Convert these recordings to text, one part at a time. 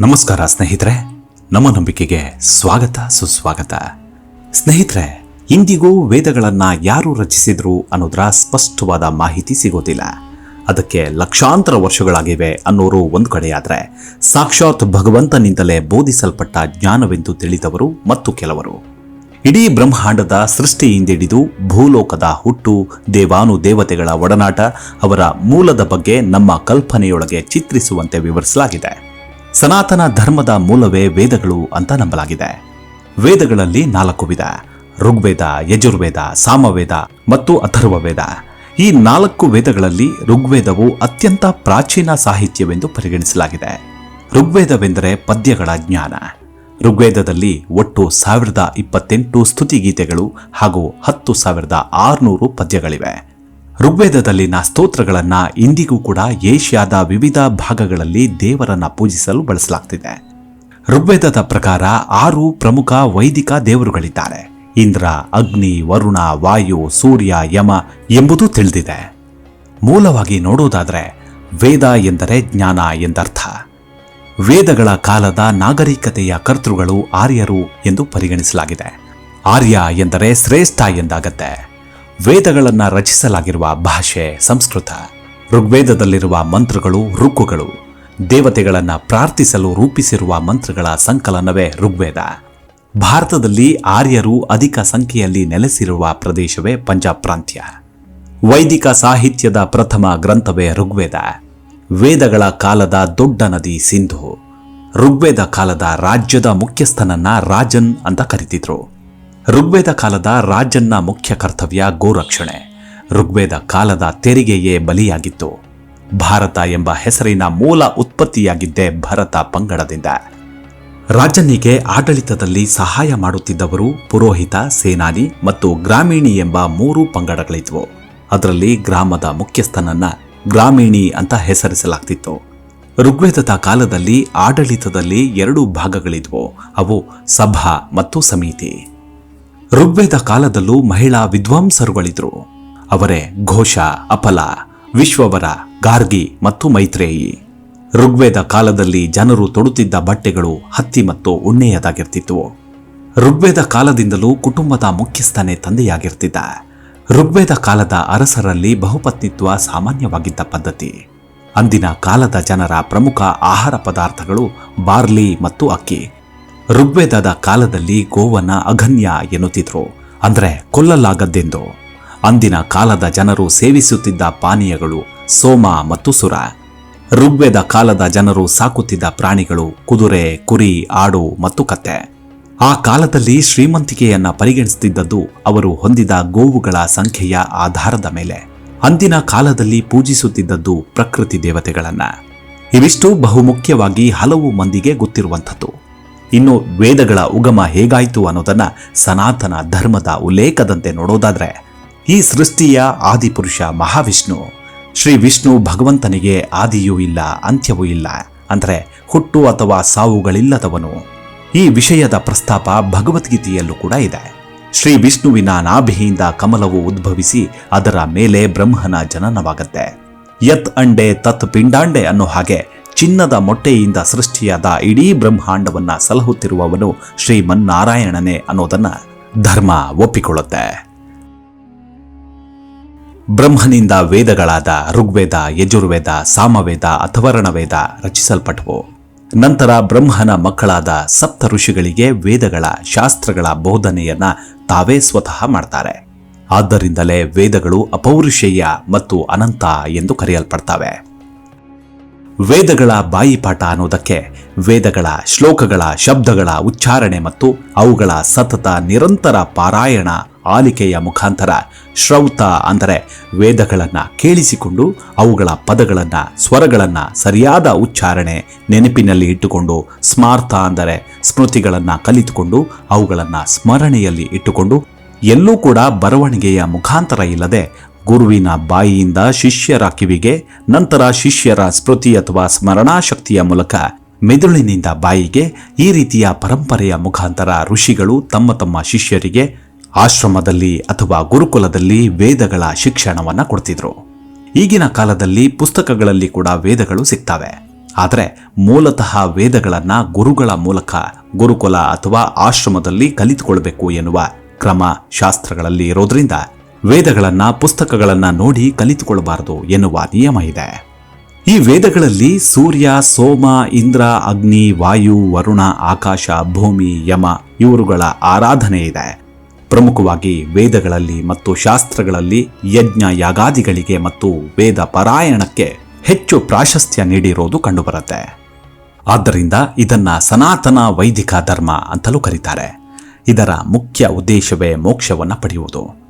ನಮಸ್ಕಾರ ಸ್ನೇಹಿತರೆ, ನಮ್ಮ ನಂಬಿಕೆಗೆ ಸ್ವಾಗತ, ಸುಸ್ವಾಗತ. ಸ್ನೇಹಿತರೆ, ಇಂದಿಗೂ ವೇದಗಳನ್ನು ಯಾರು ರಚಿಸಿದ್ರು ಅನ್ನೋದರ ಸ್ಪಷ್ಟವಾದ ಮಾಹಿತಿ ಸಿಗೋದಿಲ್ಲ. ಅದಕ್ಕೆ ಲಕ್ಷಾಂತರ ವರ್ಷಗಳಾಗಿವೆ ಅನ್ನೋರು ಒಂದು ಕಡೆಯಾದರೆ, ಸಾಕ್ಷಾತ್ ಭಗವಂತನಿಂದಲೇ ಬೋಧಿಸಲ್ಪಟ್ಟ ಜ್ಞಾನವೆಂದು ತಿಳಿದವರು ಮತ್ತು ಕೆಲವರು. ಇಡೀ ಬ್ರಹ್ಮಾಂಡದ ಸೃಷ್ಟಿಯಿಂದಿಡಿದು ಭೂಲೋಕದ ಹುಟ್ಟು ದೇವಾನು ದೇವತೆಗಳ ಒಡನಾಟ ಅವರ ಮೂಲದ ಬಗ್ಗೆ ನಮ್ಮ ಕಲ್ಪನೆಯೊಳಗೆ ಚಿತ್ರಿಸುವಂತೆ ವಿವರಿಸಲಾಗಿದೆ. ಸನಾತನ ಧರ್ಮದ ಮೂಲವೇ ವೇದಗಳು ಅಂತ ನಂಬಲಾಗಿದೆ. ವೇದಗಳಲ್ಲಿ ನಾಲ್ಕು ವಿಧ, ಋಗ್ವೇದ, ಯಜುರ್ವೇದ, ಸಾಮವೇದ ಮತ್ತು ಅಥರ್ವವೇದ. ಈ ನಾಲ್ಕು ವೇದಗಳಲ್ಲಿ ಋಗ್ವೇದವು ಅತ್ಯಂತ ಪ್ರಾಚೀನ ಸಾಹಿತ್ಯವೆಂದು ಪರಿಗಣಿಸಲಾಗಿದೆ. ಋಗ್ವೇದವೆಂದರೆ ಪದ್ಯಗಳ ಜ್ಞಾನ. ಋಗ್ವೇದದಲ್ಲಿ ಒಟ್ಟು ಸಾವಿರದ ಇಪ್ಪತ್ತೆಂಟು ಸ್ತುತಿಗೀತೆಗಳು ಹಾಗೂ ಹತ್ತು ಸಾವಿರದ ಆರುನೂರು ಪದ್ಯಗಳಿವೆ. ಋಗ್ವೇದದಲ್ಲಿನ ಸ್ತೋತ್ರಗಳನ್ನು ಇಂದಿಗೂ ಕೂಡ ಏಷ್ಯಾದ ವಿವಿಧ ಭಾಗಗಳಲ್ಲಿ ದೇವರನ್ನ ಪೂಜಿಸಲು ಬಳಸಲಾಗ್ತಿದೆ. ಋಗ್ವೇದದ ಪ್ರಕಾರ ಆರು ಪ್ರಮುಖ ವೈದಿಕ ದೇವರುಗಳಿದ್ದಾರೆ. ಇಂದ್ರ, ಅಗ್ನಿ, ವರುಣ, ವಾಯು, ಸೂರ್ಯ, ಯಮ ಎಂಬುದು ತಿಳಿದಿದೆ. ಮೂಲವಾಗಿ ನೋಡುವುದಾದರೆ ವೇದ ಎಂದರೆ ಜ್ಞಾನ ಎಂದರ್ಥ. ವೇದಗಳ ಕಾಲದ ನಾಗರಿಕತೆಯ ಕರ್ತೃಗಳು ಆರ್ಯರು ಎಂದು ಪರಿಗಣಿಸಲಾಗಿದೆ. ಆರ್ಯ ಎಂದರೆ ಶ್ರೇಷ್ಠ ಎಂದಾಗತ್ತೆ. ವೇದಗಳನ್ನ ರಚಿಸಲಾಗಿರುವ ಭಾಷೆ, ಸಂಸ್ಕೃತ. ಋಗ್ವೇದದಲ್ಲಿರುವ ಮಂತ್ರಗಳು, ಋಕ್ಕುಗಳು. ದೇವತೆಗಳನ್ನು ಪ್ರಾರ್ಥಿಸಲು ರೂಪಿಸಿರುವ ಮಂತ್ರಗಳ ಸಂಕಲನವೇ ಋಗ್ವೇದ. ಭಾರತದಲ್ಲಿ ಆರ್ಯರು ಅಧಿಕ ಸಂಖ್ಯೆಯಲ್ಲಿ ನೆಲೆಸಿರುವ ಪ್ರದೇಶವೇ ಪಂಜಾಬ್ ಪ್ರಾಂತ್ಯ. ವೈದಿಕ ಸಾಹಿತ್ಯದ ಪ್ರಥಮ ಗ್ರಂಥವೇ ಋಗ್ವೇದ. ವೇದಗಳ ಕಾಲದ ದೊಡ್ಡ ನದಿ ಸಿಂಧು. ಋಗ್ವೇದ ಕಾಲದ ರಾಜ್ಯದ ಮುಖ್ಯಸ್ಥನನ್ನ ರಾಜನ್ ಅಂತ ಕರಿತಿದ್ರು. ಋಗ್ವೇದ ಕಾಲದ ರಾಜನ್ನ ಮುಖ್ಯ ಕರ್ತವ್ಯ ಗೋರಕ್ಷಣೆ. ಋಗ್ವೇದ ಕಾಲದ ತೆರಿಗೆಯೇ ಬಲಿಯಾಗಿತ್ತು. ಭಾರತ ಎಂಬ ಹೆಸರಿನ ಮೂಲ ಉತ್ಪತ್ತಿಯಾಗಿದ್ದೇ ಭರತ ಪಂಗಡದಿಂದ. ರಾಜನಿಗೆ ಆಡಳಿತದಲ್ಲಿ ಸಹಾಯ ಮಾಡುತ್ತಿದ್ದವರು ಪುರೋಹಿತ, ಸೇನಾನಿ ಮತ್ತು ಗ್ರಾಮೀಣಿ ಎಂಬ ಮೂರು ಪಂಗಡಗಳಿದ್ವು. ಅದರಲ್ಲಿ ಗ್ರಾಮದ ಮುಖ್ಯಸ್ಥನನ್ನ ಗ್ರಾಮೀಣಿ ಅಂತ ಹೆಸರಿಸಲಾಗ್ತಿತ್ತು. ಋಗ್ವೇದದ ಕಾಲದಲ್ಲಿ ಆಡಳಿತದಲ್ಲಿ ಎರಡು ಭಾಗಗಳಿದ್ವು. ಅವು ಸಭಾ ಮತ್ತು ಸಮಿತಿ. ಋಗ್ವೇದ ಕಾಲದಲ್ಲೂ ಮಹಿಳಾ ವಿದ್ವಾಂಸರುಗಳಿದ್ರು. ಅವರೇ ಘೋಷ, ಅಪಲ, ವಿಶ್ವವರ, ಗಾರ್ಗಿ ಮತ್ತು ಮೈತ್ರೇಯಿ. ಋಗ್ವೇದ ಕಾಲದಲ್ಲಿ ಜನರು ತೊಡುತ್ತಿದ್ದ ಬಟ್ಟೆಗಳು ಹತ್ತಿ ಮತ್ತು ಉಣ್ಣೆಯದಾಗಿರ್ತಿತ್ತು. ಋಗ್ವೇದ ಕಾಲದಿಂದಲೂ ಕುಟುಂಬದ ಮುಖ್ಯಸ್ಥನೇ ತಂದೆಯಾಗಿರ್ತಿದ್ದ. ಋಗ್ವೇದ ಕಾಲದ ಅರಸರಲ್ಲಿ ಬಹುಪತ್ನಿತ್ವ ಸಾಮಾನ್ಯವಾಗಿದ್ದ ಪದ್ಧತಿ. ಅಂದಿನ ಕಾಲದ ಜನರ ಪ್ರಮುಖ ಆಹಾರ ಪದಾರ್ಥಗಳು ಬಾರ್ಲಿ ಮತ್ತು ಅಕ್ಕಿ. ಋಗ್ವೇದದ ಕಾಲದಲ್ಲಿ ಗೋವನ್ನ ಅಘನ್ಯ ಎನ್ನುತ್ತಿದ್ರು. ಅಂದ್ರೆ ಕೊಲ್ಲಲಾಗದ್ದೆಂದು. ಅಂದಿನ ಕಾಲದ ಜನರು ಸೇವಿಸುತ್ತಿದ್ದ ಪಾನೀಯಗಳು ಸೋಮ ಮತ್ತು ಸುರ. ಋಗ್ವೇದ ಕಾಲದ ಜನರು ಸಾಕುತ್ತಿದ್ದ ಪ್ರಾಣಿಗಳು ಕುದುರೆ, ಕುರಿ, ಆಡು ಮತ್ತು ಕತ್ತೆ. ಆ ಕಾಲದಲ್ಲಿ ಶ್ರೀಮಂತಿಕೆಯನ್ನ ಪರಿಗಣಿಸುತ್ತಿದ್ದದ್ದು ಅವರು ಹೊಂದಿದ ಗೋವುಗಳ ಸಂಖ್ಯೆಯ ಆಧಾರದ ಮೇಲೆ. ಅಂದಿನ ಕಾಲದಲ್ಲಿ ಪೂಜಿಸುತ್ತಿದ್ದದ್ದು ಪ್ರಕೃತಿ ದೇವತೆಗಳನ್ನ. ಇವಿಷ್ಟು ಬಹುಮುಖ್ಯವಾಗಿ ಹಲವು ಮಂದಿಗೆ ಗೊತ್ತಿರುವಂಥದ್ದು. ಇನ್ನು ವೇದಗಳ ಉಗಮ ಹೇಗಾಯಿತು ಅನ್ನೋದನ್ನ ಸನಾತನ ಧರ್ಮದ ಉಲ್ಲೇಖದಂತೆ ನೋಡೋದಾದ್ರೆ, ಈ ಸೃಷ್ಟಿಯ ಆದಿಪುರುಷ ಮಹಾವಿಷ್ಣು, ಶ್ರೀ ವಿಷ್ಣು ಭಗವಂತನಿಗೆ ಆದಿಯೂ ಇಲ್ಲ, ಅಂತ್ಯವೂ ಇಲ್ಲ, ಅಂದ್ರೆ ಹುಟ್ಟು ಅಥವಾ ಸಾವುಗಳಿಲ್ಲದವನು. ಈ ವಿಷಯದ ಪ್ರಸ್ತಾಪ ಭಗವದ್ಗೀತೆಯಲ್ಲೂ ಕೂಡ ಇದೆ. ಶ್ರೀ ವಿಷ್ಣುವಿನ ನಾಭಿಯಿಂದ ಕಮಲವು ಉದ್ಭವಿಸಿ ಅದರ ಮೇಲೆ ಬ್ರಹ್ಮನ ಜನನವಾಗತ್ತೆ. ಯತ್ ಅಂಡೆ ತತ್ ಪಿಂಡಾಂಡೆ ಅನ್ನೋ ಹಾಗೆ ಚಿನ್ನದ ಮೊಟ್ಟೆಯಿಂದ ಸೃಷ್ಟಿಯಾದ ಇಡೀ ಬ್ರಹ್ಮಾಂಡವನ್ನ ಸಲಹುತ್ತಿರುವವನು ಶ್ರೀಮನ್ನಾರಾಯಣನೇ ಅನ್ನೋದನ್ನ ಧರ್ಮ ಒಪ್ಪಿಕೊಳ್ಳುತ್ತೆ. ಬ್ರಹ್ಮನಿಂದ ವೇದಗಳಾದ ಋಗ್ವೇದ, ಯಜುರ್ವೇದ, ಸಾಮವೇದ ಅಥವರ್ಣವೇದ ರಚಿಸಲ್ಪಟ್ಟವು ನಂತರ ಬ್ರಹ್ಮನ ಮಕ್ಕಳಾದ ಸಪ್ತ ಋಷಿಗಳಿಗೆ ವೇದಗಳ ಶಾಸ್ತ್ರಗಳ ಬೋಧನೆಯನ್ನ ತಾವೇ ಸ್ವತಃ ಮಾಡ್ತಾರೆ. ಆದ್ದರಿಂದಲೇ ವೇದಗಳು ಅಪೌರುಷೇಯ ಮತ್ತು ಅನಂತ ಎಂದು ಕರೆಯಲ್ಪಡ್ತವೆ. ವೇದಗಳ ಬಾಯಿಪಾಠ ಅನ್ನೋದಕ್ಕೆ ವೇದಗಳ ಶ್ಲೋಕಗಳ ಶಬ್ದಗಳ ಉಚ್ಚಾರಣೆ ಮತ್ತು ಅವುಗಳ ಸತತ ನಿರಂತರ ಪಾರಾಯಣ ಆಲಿಕೆಯ ಮುಖಾಂತರ ಶ್ರೌತ ಅಂದರೆ ವೇದಗಳನ್ನ ಕೇಳಿಸಿಕೊಂಡು ಅವುಗಳ ಪದಗಳನ್ನು, ಸ್ವರಗಳನ್ನ ಸರಿಯಾದ ಉಚ್ಚಾರಣೆ ನೆನಪಿನಲ್ಲಿ ಇಟ್ಟುಕೊಂಡು, ಸ್ಮಾರ್ಥ ಅಂದರೆ ಸ್ಮೃತಿಗಳನ್ನ ಕಲಿತುಕೊಂಡು, ಅವುಗಳನ್ನು ಸ್ಮರಣೆಯಲ್ಲಿ ಇಟ್ಟುಕೊಂಡು ಎಲ್ಲೂ ಕೂಡ ಬರವಣಿಗೆಯ ಮುಖಾಂತರ ಇಲ್ಲದೆ ಗುರುವಿನ ಬಾಯಿಯಿಂದ ಶಿಷ್ಯರ ಕಿವಿಗೆ, ನಂತರ ಶಿಷ್ಯರ ಸ್ಮೃತಿ ಅಥವಾ ಸ್ಮರಣಾಶಕ್ತಿಯ ಮೂಲಕ ಮೆದುಳಿನಿಂದ ಬಾಯಿಗೆ ಈ ರೀತಿಯ ಪರಂಪರೆಯ ಮುಖಾಂತರ ಋಷಿಗಳು ತಮ್ಮ ತಮ್ಮ ಶಿಷ್ಯರಿಗೆ ಆಶ್ರಮದಲ್ಲಿ ಅಥವಾ ಗುರುಕುಲದಲ್ಲಿ ವೇದಗಳ ಶಿಕ್ಷಣವನ್ನ ಕೊಡ್ತಿದ್ರು. ಈಗಿನ ಕಾಲದಲ್ಲಿ ಪುಸ್ತಕಗಳಲ್ಲಿ ಕೂಡ ವೇದಗಳು ಸಿಗ್ತವೆ. ಆದರೆ ಮೂಲತಃ ವೇದಗಳನ್ನ ಗುರುಗಳ ಮೂಲಕ ಗುರುಕುಲ ಅಥವಾ ಆಶ್ರಮದಲ್ಲಿ ಕಲಿತುಕೊಳ್ಬೇಕು ಎನ್ನುವ ಕ್ರಮ ಶಾಸ್ತ್ರಗಳಲ್ಲಿ ಇರೋದ್ರಿಂದ ವೇದಗಳನ್ನ, ಪುಸ್ತಕಗಳನ್ನ ನೋಡಿ ಕಲಿತುಕೊಳ್ಳಬಾರದು ಎನ್ನುವ ನಿಯಮ ಇದೆ. ಈ ವೇದಗಳಲ್ಲಿ ಸೂರ್ಯ, ಸೋಮ, ಇಂದ್ರ, ಅಗ್ನಿ, ವಾಯು, ವರುಣ, ಆಕಾಶ, ಭೂಮಿ, ಯಮ ಇವರುಗಳ ಆರಾಧನೆ ಇದೆ. ಪ್ರಮುಖವಾಗಿ ವೇದಗಳಲ್ಲಿ ಮತ್ತು ಶಾಸ್ತ್ರಗಳಲ್ಲಿ ಯಜ್ಞ ಯಾಗಾದಿಗಳಿಗೆ ಮತ್ತು ವೇದ ಪರಾಯಣಕ್ಕೆ ಹೆಚ್ಚು ಪ್ರಾಶಸ್ತ್ಯ ನೀಡಿರೋದು ಕಂಡುಬರುತ್ತೆ. ಆದ್ದರಿಂದ ಇದನ್ನ ಸನಾತನ ವೈದಿಕ ಧರ್ಮ ಅಂತಲೂ ಕರೀತಾರೆ. ಇದರ ಮುಖ್ಯ ಉದ್ದೇಶವೇ ಮೋಕ್ಷವನ್ನು ಪಡೆಯುವುದು.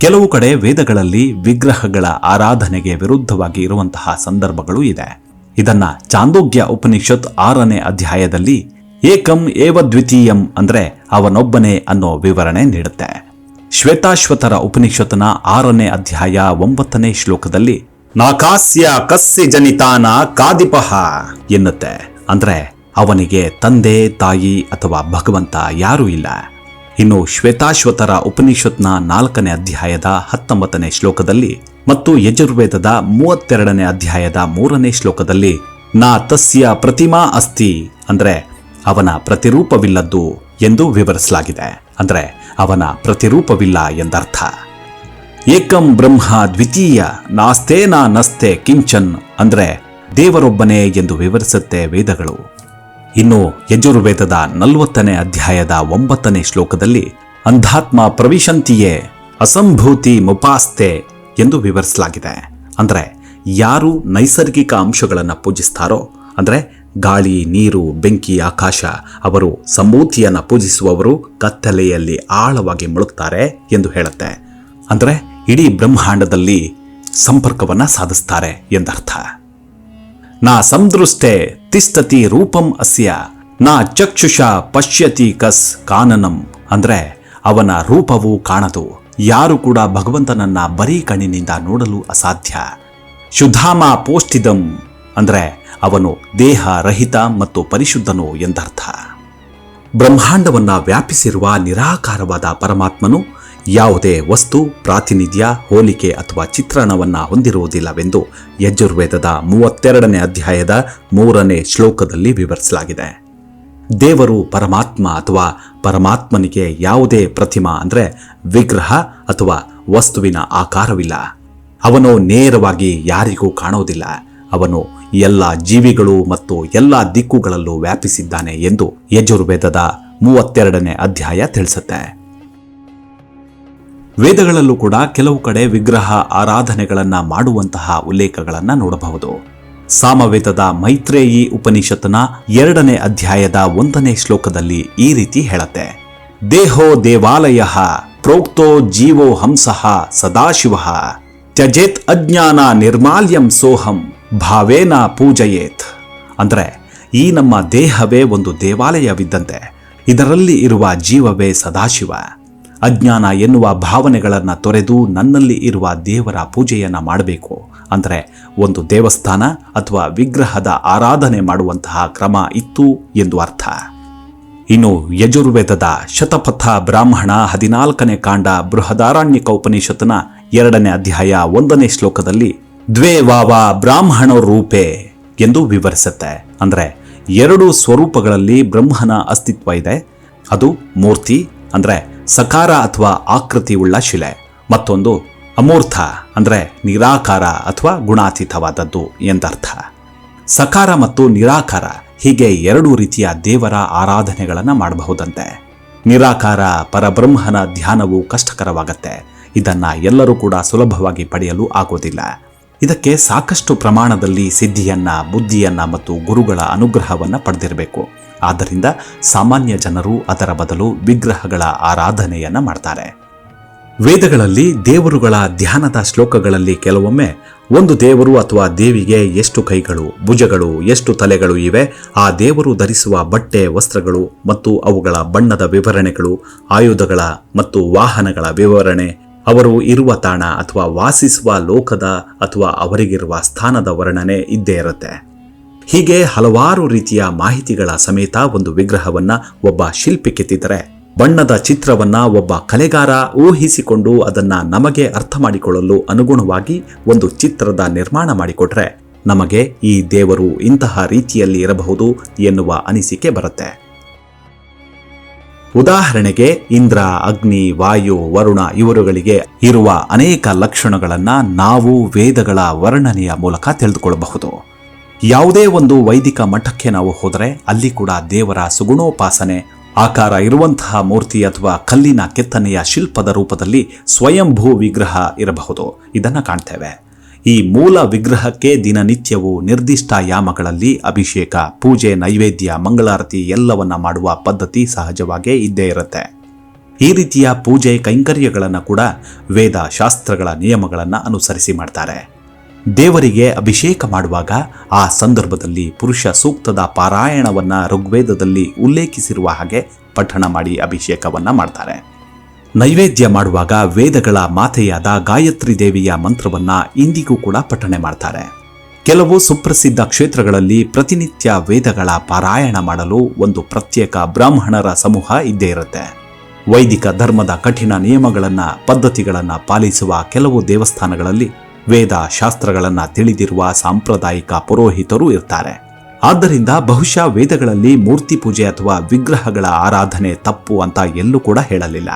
ಕೆಲವು ಕಡೆ ವೇದಗಳಲ್ಲಿ ವಿಗ್ರಹಗಳ ಆರಾಧನೆಗೆ ವಿರುದ್ಧವಾಗಿ ಇರುವಂತಹ ಸಂದರ್ಭಗಳು ಇದೆ. ಇದನ್ನ ಚಾಂದೋಗ್ಯ ಉಪನಿಷತ್ ಆರನೇ ಅಧ್ಯಾಯದಲ್ಲಿ ಏಕಂ ಏವ ದ್ವಿತೀಯಂ ಅಂದ್ರೆ ಅವನೊಬ್ಬನೇ ಅನ್ನೋ ವಿವರಣೆ ನೀಡುತ್ತೆ. ಶ್ವೇತಾಶ್ವತರ ಉಪನಿಷತ್ನ ಆರನೇ ಅಧ್ಯಾಯ ಒಂಬತ್ತನೇ ಶ್ಲೋಕದಲ್ಲಿ ನಾಕಾಸ್ಯ ಕಸ್ಯ ಜನಿತಾನ ಕಾದಿಪಹ ಎನ್ನುತ್ತೆ. ಅಂದ್ರೆ ಅವನಿಗೆ ತಂದೆ, ತಾಯಿ ಅಥವಾ ಭಗವಂತ ಯಾರೂ ಇಲ್ಲ. ಇನ್ನು ಶ್ವೇತಾಶ್ವತರ ಉಪನಿಷತ್ನ ನಾಲ್ಕನೇ ಅಧ್ಯಾಯದ ಹತ್ತೊಂಬತ್ತನೇ ಶ್ಲೋಕದಲ್ಲಿ ಮತ್ತು ಯಜುರ್ವೇದದ ಮೂವತ್ತೆರಡನೇ ಅಧ್ಯಾಯದ ಮೂರನೇ ಶ್ಲೋಕದಲ್ಲಿ, ನಾ ತಸ್ಯ ಪ್ರತಿಮಾ ಅಸ್ತಿ ಅಂದ್ರೆ, ಅವನ ಪ್ರತಿರೂಪವಿಲ್ಲದ್ದು ಎಂದು ವಿವರಿಸಲಾಗಿದೆ. ಅಂದ್ರೆ, ಅವನ ಪ್ರತಿರೂಪವಿಲ್ಲ ಎಂದರ್ಥ. ಏಕಂ ಬ್ರಹ್ಮ ದ್ವಿತೀಯ ನಾ ನಸ್ತೆ ಕಿಂಚನ್ ಅಂದ್ರೆ, ದೇವರೊಬ್ಬನೇ ಎಂದು ವಿವರಿಸುತ್ತೆ ವೇದಗಳು. ಇನ್ನು ಯಜುರ್ವೇದದ ನಲವತ್ತನೇ ಅಧ್ಯಾಯದ ಒಂಬತ್ತನೇ ಶ್ಲೋಕದಲ್ಲಿ ಅಂಧಾತ್ಮ ಪ್ರವಿಶಂತಿಯೇ ಅಸಂಭೂತಿ ಮುಪಾಸ್ತೆ ಎಂದು ವಿವರಿಸಲಾಗಿದೆ. ಅಂದರೆ ಯಾರು ನೈಸರ್ಗಿಕ ಅಂಶಗಳನ್ನು ಪೂಜಿಸ್ತಾರೋ, ಅಂದರೆ ಗಾಳಿ, ನೀರು, ಬೆಂಕಿ, ಆಕಾಶ, ಅವರು ಸಂಭೂತಿಯನ್ನು ಪೂಜಿಸುವವರು ಕತ್ತಲೆಯಲ್ಲಿ ಆಳವಾಗಿ ಮುಳುಗ್ತಾರೆ ಎಂದು ಹೇಳುತ್ತೆ. ಅಂದರೆ ಇಡೀ ಬ್ರಹ್ಮಾಂಡದಲ್ಲಿ ಸಂಪರ್ಕವನ್ನ ಸಾಧಿಸ್ತಾರೆ ಎಂದರ್ಥ. ನಾ ಸಂದೃಷ್ಟೆ ತಿಷ್ಟತಿ ರೂಪಂ ಅಸ್ಯ. ನಾ ಚಕ್ಷುಷ ಪಶ್ಯತಿ ಕಸ್ ಕಾನನಂ. ಅಂದ್ರೆ ಅವನ ರೂಪವು ಕಾಣದು. ಯಾರು ಕೂಡ ಭಗವಂತನನ್ನ ಬರೀ ಕಣ್ಣಿನಿಂದ ನೋಡಲು ಅಸಾಧ್ಯ. ಶುದ್ಧಾಮ ಪೋಷ್ಟಿದಂ ಅಂದ್ರೆ ಅವನು ದೇಹ ರಹಿತ ಮತ್ತು ಪರಿಶುದ್ಧನು ಎಂದರ್ಥ. ಬ್ರಹ್ಮಾಂಡವನ್ನ ವ್ಯಾಪಿಸಿರುವ ನಿರಾಕಾರವಾದ ಪರಮಾತ್ಮನು ಯಾವುದೇ ವಸ್ತು, ಪ್ರಾತಿನಿಧ್ಯ, ಹೋಲಿಕೆ ಅಥವಾ ಚಿತ್ರಣವನ್ನ ಹೊಂದಿರುವುದಿಲ್ಲವೆಂದು ಯಜುರ್ವೇದದ ಮೂವತ್ತೆರಡನೇ ಅಧ್ಯಾಯದ ಮೂರನೇ ಶ್ಲೋಕದಲ್ಲಿ ವಿವರಿಸಲಾಗಿದೆ. ದೇವರು ಪರಮಾತ್ಮ ಅಥವಾ ಪರಮಾತ್ಮನಿಗೆ ಯಾವುದೇ ಪ್ರತಿಮಾ ಅಂದ್ರೆ ವಿಗ್ರಹ ಅಥವಾ ವಸ್ತುವಿನ ಆಕಾರವಿಲ್ಲ. ಅವನು ನೇರವಾಗಿ ಯಾರಿಗೂ ಕಾಣೋದಿಲ್ಲ. ಅವನು ಎಲ್ಲ ಜೀವಿಗಳು ಮತ್ತು ಎಲ್ಲ ದಿಕ್ಕುಗಳಲ್ಲೂ ವ್ಯಾಪಿಸಿದ್ದಾನೆ ಎಂದು ಯಜುರ್ವೇದದ ಮೂವತ್ತೆರಡನೇ ಅಧ್ಯಾಯ ತಿಳಿಸುತ್ತೆ. ವೇದಗಳಲ್ಲೂ ಕೂಡ ಕೆಲವು ಕಡೆ ವಿಗ್ರಹ ಆರಾಧನೆಗಳನ್ನು ಮಾಡುವಂತಹ ಉಲ್ಲೇಖಗಳನ್ನು ನೋಡಬಹುದು. ಸಾಮವೇದದ ಮೈತ್ರೇಯಿ ಉಪನಿಷತ್ನ ಎರಡನೇ ಅಧ್ಯಾಯದ ಒಂದನೇ ಶ್ಲೋಕದಲ್ಲಿ ಈ ರೀತಿ ಹೇಳತ್ತೆ. ದೇಹೋ ದೇವಾಲಯ ಪ್ರೋಕ್ತೋ ಜೀವೋ ಹಂಸಃ ಸದಾಶಿವ ತ್ಯಜೇತ್ ಅಜ್ಞಾನ ನಿರ್ಮಾಲ್ಯಂ ಸೋಹಂ ಭಾವೇನ ಪೂಜಯೇತ್. ಅಂದರೆ ಈ ನಮ್ಮ ದೇಹವೇ ಒಂದು ದೇವಾಲಯವಿದ್ದಂತೆ, ಇದರಲ್ಲಿ ಇರುವ ಜೀವವೇ ಸದಾಶಿವ. ಅಜ್ಞಾನ ಎನ್ನುವ ಭಾವನೆಗಳನ್ನು ತೊರೆದು ನನ್ನಲ್ಲಿ ಇರುವ ದೇವರ ಪೂಜೆಯನ್ನು ಮಾಡಬೇಕು. ಅಂದರೆ ಒಂದು ದೇವಸ್ಥಾನ ಅಥವಾ ವಿಗ್ರಹದ ಆರಾಧನೆ ಮಾಡುವಂತಹ ಕ್ರಮ ಇತ್ತು ಎಂದು ಅರ್ಥ. ಇನ್ನು ಯಜುರ್ವೇದದ ಶತಪಥ ಬ್ರಾಹ್ಮಣ ಹದಿನಾಲ್ಕನೇ ಕಾಂಡ ಬೃಹದಾರಣ್ಯಕ ಉಪನಿಷತ್ನ ಎರಡನೇ ಅಧ್ಯಾಯ ಒಂದನೇ ಶ್ಲೋಕದಲ್ಲಿ ದ್ವೇ ವಾವ ಬ್ರಾಹ್ಮಣ ರೂಪೆ ಎಂದು ವಿವರಿಸುತ್ತೆ. ಅಂದರೆ ಎರಡು ಸ್ವರೂಪಗಳಲ್ಲಿ ಬ್ರಹ್ಮನ ಅಸ್ತಿತ್ವ ಇದೆ. ಅದು ಮೂರ್ತಿ, ಅಂದ್ರೆ ಸಕಾರ ಅಥವಾ ಆಕೃತಿ ಉಳ್ಳ ಶಿಲೆ. ಮತ್ತೊಂದು ಅಮೂರ್ಥ, ಅಂದ್ರೆ ನಿರಾಕಾರ ಅಥವಾ ಗುಣಾತೀತವಾದದ್ದು ಎಂದರ್ಥ. ಸಕಾರ ಮತ್ತು ನಿರಾಕಾರ ಹೀಗೆ ಎರಡು ರೀತಿಯ ದೇವರ ಆರಾಧನೆಗಳನ್ನು ಮಾಡಬಹುದಂತೆ. ನಿರಾಕಾರ ಪರಬ್ರಹ್ಮನ ಧ್ಯಾನವು ಕಷ್ಟಕರವಾಗತ್ತೆ. ಇದನ್ನು ಎಲ್ಲರೂ ಕೂಡ ಸುಲಭವಾಗಿ ಪಡೆಯಲು ಆಗೋದಿಲ್ಲ. ಇದಕ್ಕೆ ಸಾಕಷ್ಟು ಪ್ರಮಾಣದಲ್ಲಿ ಸಿದ್ಧಿಯನ್ನ, ಬುದ್ಧಿಯನ್ನ ಮತ್ತು ಗುರುಗಳ ಅನುಗ್ರಹವನ್ನು ಪಡೆದಿರಬೇಕು. ಆದ್ದರಿಂದ ಸಾಮಾನ್ಯ ಜನರು ಅದರ ಬದಲು ವಿಗ್ರಹಗಳ ಆರಾಧನೆಯನ್ನು ಮಾಡ್ತಾರೆ. ವೇದಗಳಲ್ಲಿ ದೇವರುಗಳ ಧ್ಯಾನದ ಶ್ಲೋಕಗಳಲ್ಲಿ ಕೆಲವೊಮ್ಮೆ ಒಂದು ದೇವರು ಅಥವಾ ದೇವಿಗೆ ಎಷ್ಟು ಕೈಗಳು, ಭುಜಗಳು, ಎಷ್ಟು ತಲೆಗಳು ಇವೆ, ಆ ದೇವರು ಧರಿಸುವ ಬಟ್ಟೆ, ವಸ್ತ್ರಗಳು ಮತ್ತು ಅವುಗಳ ಬಣ್ಣದ ವಿವರಣೆಗಳು, ಆಯುಧಗಳ ಮತ್ತು ವಾಹನಗಳ ವಿವರಣೆ ಅವರು ಇರುವ ತಾಣ ಅಥವಾ ವಾಸಿಸುವ ಲೋಕದ ಅಥವಾ ಅವರಿಗಿರುವ ಸ್ಥಾನದ ವರ್ಣನೆ ಇದ್ದೇ ಇರುತ್ತೆ. ಹೀಗೆ ಹಲವಾರು ರೀತಿಯ ಮಾಹಿತಿಗಳ ಸಮೇತ ಒಂದು ವಿಗ್ರಹವನ್ನ ಒಬ್ಬ ಶಿಲ್ಪಿ ಕೆತ್ತಿದರೆ, ಬಣ್ಣದ ಚಿತ್ರವನ್ನ ಒಬ್ಬ ಕಲೆಗಾರ ಊಹಿಸಿಕೊಂಡು ಅದನ್ನ ನಮಗೆ ಅರ್ಥ ಮಾಡಿಕೊಳ್ಳಲು ಅನುಗುಣವಾಗಿ ಒಂದು ಚಿತ್ರದ ನಿರ್ಮಾಣ ಮಾಡಿಕೊಟ್ರೆ, ನಮಗೆ ಈ ದೇವರು ಇಂತಹ ರೀತಿಯಲ್ಲಿ ಇರಬಹುದು ಎನ್ನುವ ಅನಿಸಿಕೆ ಬರುತ್ತೆ. ಉದಾಹರಣೆಗೆ ಇಂದ್ರ, ಅಗ್ನಿ, ವಾಯು, ವರುಣ ಇವರುಗಳಿಗೆ ಇರುವ ಅನೇಕ ಲಕ್ಷಣಗಳನ್ನು ನಾವು ವೇದಗಳ ವರ್ಣನೆಯ ಮೂಲಕ ತಿಳಿದುಕೊಳ್ಳಬಹುದು. ಯಾವುದೇ ಒಂದು ವೈದಿಕ ಮಠಕ್ಕೆ ನಾವು ಹೋದರೆ ಅಲ್ಲಿ ಕೂಡ ದೇವರ ಸುಗುಣೋಪಾಸನೆ, ಆಕಾರ ಇರುವಂತಹ ಮೂರ್ತಿ ಅಥವಾ ಕಲ್ಲಿನ ಕೆತ್ತನೆಯ ಶಿಲ್ಪದ ರೂಪದಲ್ಲಿ ಸ್ವಯಂಭೂ ವಿಗ್ರಹ ಇರಬಹುದು. ಇದನ್ನು ಕಾಣ್ತೇವೆ. ಈ ಮೂಲ ವಿಗ್ರಹಕ್ಕೆ ದಿನನಿತ್ಯವೂ ನಿರ್ದಿಷ್ಟ ಯಾಮಗಳಲ್ಲಿ ಅಭಿಷೇಕ, ಪೂಜೆ, ನೈವೇದ್ಯ, ಮಂಗಳಾರತಿ ಎಲ್ಲವನ್ನ ಮಾಡುವ ಪದ್ಧತಿ ಸಹಜವಾಗೇ ಇದ್ದೇ ಇರುತ್ತೆ. ಈ ರೀತಿಯ ಪೂಜೆ ಕೈಂಕರ್ಯಗಳನ್ನು ಕೂಡ ವೇದ ಶಾಸ್ತ್ರಗಳ ನಿಯಮಗಳನ್ನು ಅನುಸರಿಸಿ ಮಾಡ್ತಾರೆ. ದೇವರಿಗೆ ಅಭಿಷೇಕ ಮಾಡುವಾಗ ಆ ಸಂದರ್ಭದಲ್ಲಿ ಪುರುಷ ಸೂಕ್ತದ ಪಾರಾಯಣವನ್ನ ಋಗ್ವೇದದಲ್ಲಿ ಉಲ್ಲೇಖಿಸಿರುವ ಹಾಗೆ ಪಠಣ ಮಾಡಿ ಅಭಿಷೇಕವನ್ನ ಮಾಡ್ತಾರೆ. ನೈವೇದ್ಯ ಮಾಡುವಾಗ ವೇದಗಳ ಮಾತೆಯಾದ ಗಾಯತ್ರಿ ದೇವಿಯ ಮಂತ್ರವನ್ನ ಇಂದಿಗೂ ಕೂಡ ಪಠಣೆ ಮಾಡ್ತಾರೆ. ಕೆಲವು ಸುಪ್ರಸಿದ್ಧ ಕ್ಷೇತ್ರಗಳಲ್ಲಿ ಪ್ರತಿನಿತ್ಯ ವೇದಗಳ ಪಾರಾಯಣ ಮಾಡಲು ಒಂದು ಪ್ರತ್ಯೇಕ ಬ್ರಾಹ್ಮಣರ ಸಮೂಹ ಇದ್ದೇ ಇರುತ್ತೆ. ವೈದಿಕ ಧರ್ಮದ ಕಠಿಣ ನಿಯಮಗಳನ್ನ, ಪದ್ಧತಿಗಳನ್ನು ಪಾಲಿಸುವ ಕೆಲವು ದೇವಸ್ಥಾನಗಳಲ್ಲಿ ವೇದ ಶಾಸ್ತ್ರಗಳನ್ನು ತಿಳಿದಿರುವ ಸಾಂಪ್ರದಾಯಿಕ ಪುರೋಹಿತರು ಇರ್ತಾರೆ. ಆದ್ದರಿಂದ ಬಹುಶಃ ವೇದಗಳಲ್ಲಿ ಮೂರ್ತಿ ಪೂಜೆ ಅಥವಾ ವಿಗ್ರಹಗಳ ಆರಾಧನೆ ತಪ್ಪು ಅಂತ ಎಲ್ಲೂ ಕೂಡ ಹೇಳಲಿಲ್ಲ.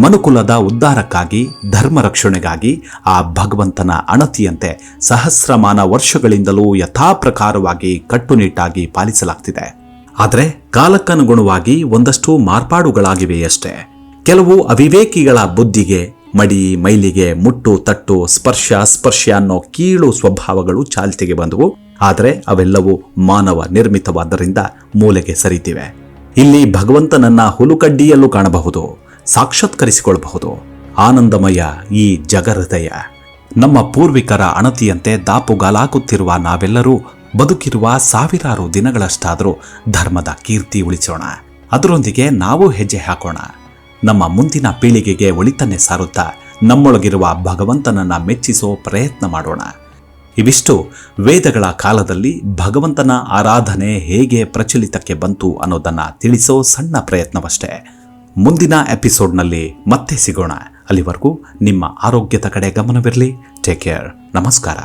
ಮನುಕುಲದ ಉದ್ಧಾರಕ್ಕಾಗಿ ಧರ್ಮ ರಕ್ಷಣೆಗಾಗಿ ಆ ಭಗವಂತನ ಅಣತಿಯಂತೆ ಸಹಸ್ರಮಾನ ವರ್ಷಗಳಿಂದಲೂ ಯಥಾಪ್ರಕಾರವಾಗಿ ಕಟ್ಟುನಿಟ್ಟಾಗಿ ಪಾಲಿಸಲಾಗ್ತಿದೆ. ಆದರೆ ಕಾಲಕ್ಕನುಗುಣವಾಗಿ ಒಂದಷ್ಟು ಮಾರ್ಪಾಡುಗಳಾಗಿವೆಯಷ್ಟೇ ಕೆಲವು ಅವಿವೇಕಿಗಳ ಬುದ್ಧಿಗೆ, ಮಡಿ, ಮೈಲಿಗೆ, ಮುಟ್ಟು, ತಟ್ಟು, ಸ್ಪರ್ಶ ಸ್ಪರ್ಶ ಅನ್ನೋ ಕೀಳು ಸ್ವಭಾವಗಳು ಚಾಲ್ತಿಗೆ ಬಂದವು. ಆದರೆ ಅವೆಲ್ಲವೂ ಮಾನವ ನಿರ್ಮಿತವಾದ್ದರಿಂದ ಮೂಲೆಗೆ ಸರಿತಿವೆ. ಇಲ್ಲಿ ಭಗವಂತನನ್ನ ಹುಲುಕಡ್ಡಿಯಲ್ಲೂ ಕಾಣಬಹುದು. ಸಾಕ್ಷಾತ್ಕರಿಸಿಕೊಳ್ಳಬಹುದು. ಆನಂದಮಯ ಈ ಜಗಹೃದಯ. ನಮ್ಮ ಪೂರ್ವಿಕರ ಅಣತಿಯಂತೆ ದಾಪುಗಾಲಾಗುತ್ತಿರುವ ನಾವೆಲ್ಲರೂ ಬದುಕಿರುವ ಸಾವಿರಾರು ದಿನಗಳಷ್ಟಾದರೂ ಧರ್ಮದ ಕೀರ್ತಿ ಉಳಿಸೋಣ. ಅದರೊಂದಿಗೆ ನಾವು ಹೆಜ್ಜೆ ಹಾಕೋಣ. ನಮ್ಮ ಮುಂದಿನ ಪೀಳಿಗೆಗೆ ಒಳಿತನ್ನೇ ಸಾರುತ್ತಾ ನಮ್ಮೊಳಗಿರುವ ಭಗವಂತನನ್ನ ಮೆಚ್ಚಿಸೋ ಪ್ರಯತ್ನ ಮಾಡೋಣ. ಇವಿಷ್ಟು ವೇದಗಳ ಕಾಲದಲ್ಲಿ ಭಗವಂತನ ಆರಾಧನೆ ಹೇಗೆ ಪ್ರಚಲಿತಕ್ಕೆ ಬಂತು ಅನ್ನೋದನ್ನ ತಿಳಿಸೋ ಸಣ್ಣ ಪ್ರಯತ್ನವಷ್ಟೇ. ಮುಂದಿನ ಎಪಿಸೋಡ್ನಲ್ಲಿ ಮತ್ತೆ ಸಿಗೋಣ. ಅಲ್ಲಿವರೆಗೂ ನಿಮ್ಮ ಆರೋಗ್ಯದ ಕಡೆ ಗಮನವಿರಲಿ. ಟೇಕ್ ಕೇರ್ ನಮಸ್ಕಾರ.